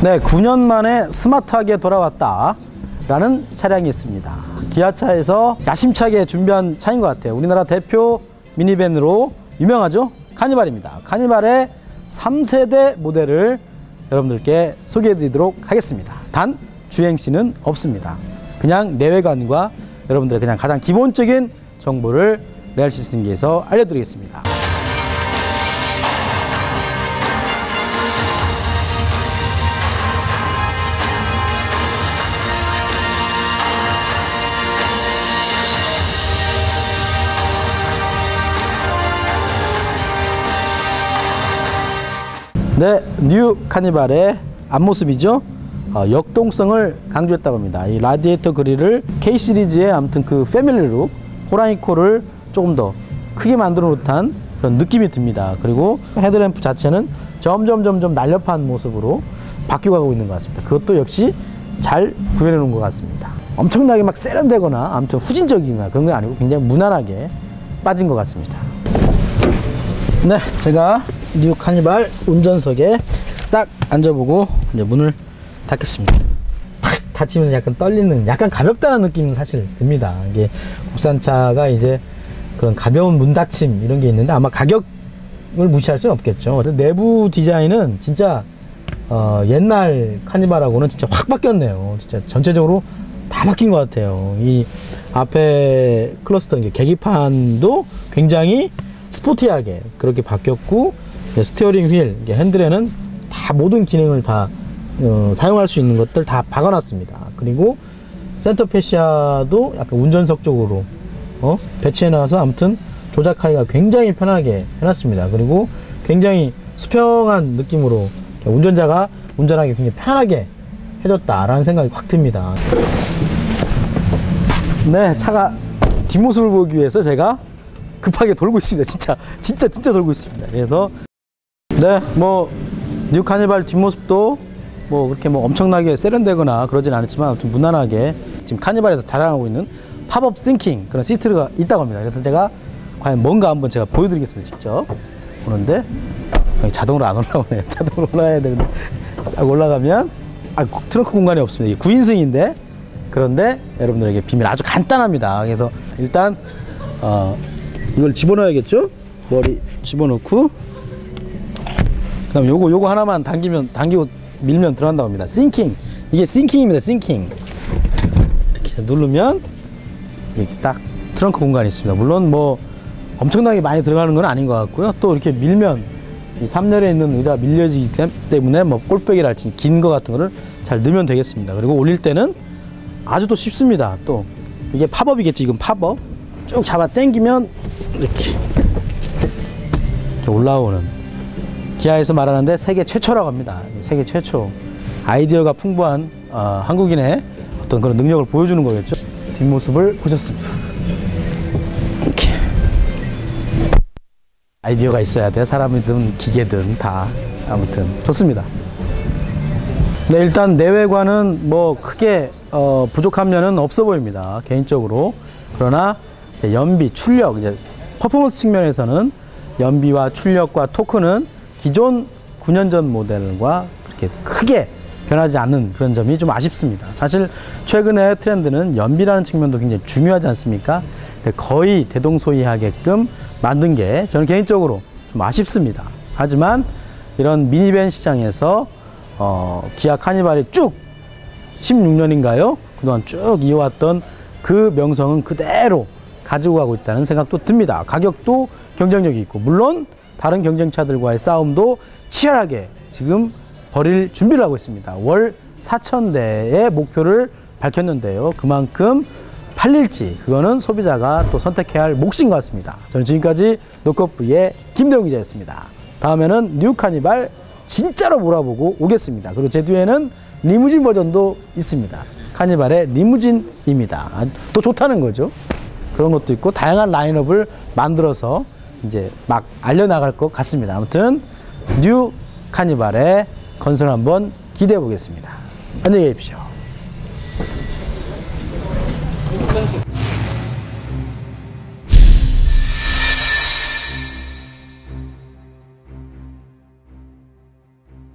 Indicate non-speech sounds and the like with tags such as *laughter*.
네, 9년 만에 스마트하게 돌아왔다. 라는 차량이 있습니다. 기아차에서 야심차게 준비한 차인 것 같아요. 우리나라 대표 미니밴으로 유명하죠? 카니발입니다. 카니발의 3세대 모델을 여러분들께 소개해 드리도록 하겠습니다. 단, 주행시는 없습니다. 그냥 내외관과 여러분들의 그냥 가장 기본적인 정보를 레알시 승기에서 알려드리겠습니다. 네, 뉴 카니발의 앞모습이죠. 어, 역동성을 강조했다고 합니다. 이 라디에이터 그릴을 K 시리즈의 아무튼 그 패밀리룩 호랑이 코를 조금 더 크게 만들어 놓은 그런 느낌이 듭니다. 그리고 헤드램프 자체는 점점 점점 날렵한 모습으로 바뀌어가고 있는 것 같습니다. 그것도 역시 잘 구현해 놓은 것 같습니다. 엄청나게 막 세련되거나 아무튼 후진적이나 그런 게 아니고 굉장히 무난하게 빠진 것 같습니다. 네, 제가 뉴 카니발 운전석에 딱 앉아보고 이제 문을 닫겠습니다. 탁 닫히면서 약간 떨리는, 약간 가볍다는 느낌은 사실 듭니다. 이게 국산차가 이제 그런 가벼운 문 닫힘 이런 게 있는데 아마 가격을 무시할 수는 없겠죠. 내부 디자인은 진짜 어, 옛날 카니발하고는 진짜 확 바뀌었네요. 진짜 전체적으로 다 바뀐 것 같아요. 이 앞에 클러스터 계기판도 굉장히 스포티하게 그렇게 바뀌었고 스티어링 휠, 핸들에는 다 모든 기능을 다 어, 사용할 수 있는 것들 다 박아놨습니다. 그리고 센터 패시아도 약간 운전석 쪽으로 어? 배치해놔서 아무튼 조작하기가 굉장히 편하게 해놨습니다. 그리고 굉장히 수평한 느낌으로 운전자가 운전하기 굉장히 편하게 해줬다라는 생각이 확 듭니다. 네, 차가 뒷모습을 보기 위해서 제가 급하게 돌고 있습니다. 진짜, 진짜, 진짜 돌고 있습니다. 그래서 네, 뭐, 뉴 카니발 뒷모습도 뭐 그렇게 뭐 엄청나게 세련되거나 그러진 않았지만 아무튼 무난하게 지금 카니발에서 자랑하고 있는 팝업 싱킹 그런 시트가 있다고 합니다. 그래서 제가 과연 뭔가 한번 제가 보여드리겠습니다. 직접 보는데 자동으로 안 올라오네요. *laughs* 자동으로 올라야 되는데 쫙 올라가면 아, 트렁크 공간이 없습니다. 이게 9인승인데 그런데 여러분들에게 비밀 아주 간단합니다. 그래서 일단 어, 이걸 집어넣어야겠죠? 머리 집어넣고 그다음 요거 요거 하나만 당기면 당기고 밀면 들어간다고 합니다. 싱킹 이게 싱킹입니다. 싱킹 이렇게 누르면 이렇게 딱 트렁크 공간이 있습니다. 물론 뭐 엄청나게 많이 들어가는 건 아닌 것 같고요. 또 이렇게 밀면 이 3열에 있는 의자 밀려지기 때문에 뭐 꼴백이랄지 긴 거 같은 거를 잘 넣으면 되겠습니다. 그리고 올릴 때는 아주 또 쉽습니다. 또 이게 팝업이겠죠. 이건 팝업 쭉 잡아 당기면 이렇게 이렇게 올라오는 기아에서 말하는데 세계 최초라고 합니다. 세계 최초. 아이디어가 풍부한 어, 한국인의 어떤 그런 능력을 보여주는 거겠죠. 뒷모습을 보셨습니다. 이렇게. 아이디어가 있어야 돼. 사람이든 기계든 다. 아무튼 좋습니다. 네, 일단 내외관은 뭐 크게 어, 부족한 면은 없어 보입니다. 개인적으로. 그러나 연비, 출력, 이제 퍼포먼스 측면에서는 연비와 출력과 토크는 기존 9년 전 모델과 그렇게 크게 변하지 않는 그런 점이 좀 아쉽습니다. 사실 최근에 트렌드는 연비라는 측면도 굉장히 중요하지 않습니까? 거의 대동소이하게끔 만든 게 저는 개인적으로 좀 아쉽습니다. 하지만 이런 미니밴 시장에서 어, 기아 카니발이 쭉 16년인가요? 그동안 쭉 이어왔던 그 명성은 그대로 가지고 가고 있다는 생각도 듭니다. 가격도 경쟁력이 있고 물론 다른 경쟁차들과의 싸움도 치열하게 지금 벌일 준비를 하고 있습니다. 월 4천 대의 목표를 밝혔는데요. 그만큼 팔릴지 그거는 소비자가 또 선택해야 할 몫인 것 같습니다. 저는 지금까지 노컷브의 김대웅 기자였습니다. 다음에는 뉴 카니발 진짜로 몰아보고 오겠습니다. 그리고 제 뒤에는 리무진 버전도 있습니다. 카니발의 리무진입니다. 아, 또 좋다는 거죠. 그런 것도 있고 다양한 라인업을 만들어서 이제 막 알려나갈 것 같습니다. 아무튼 뉴 카니발의 건설 한번 기대해 보겠습니다. 안녕히 계십시오.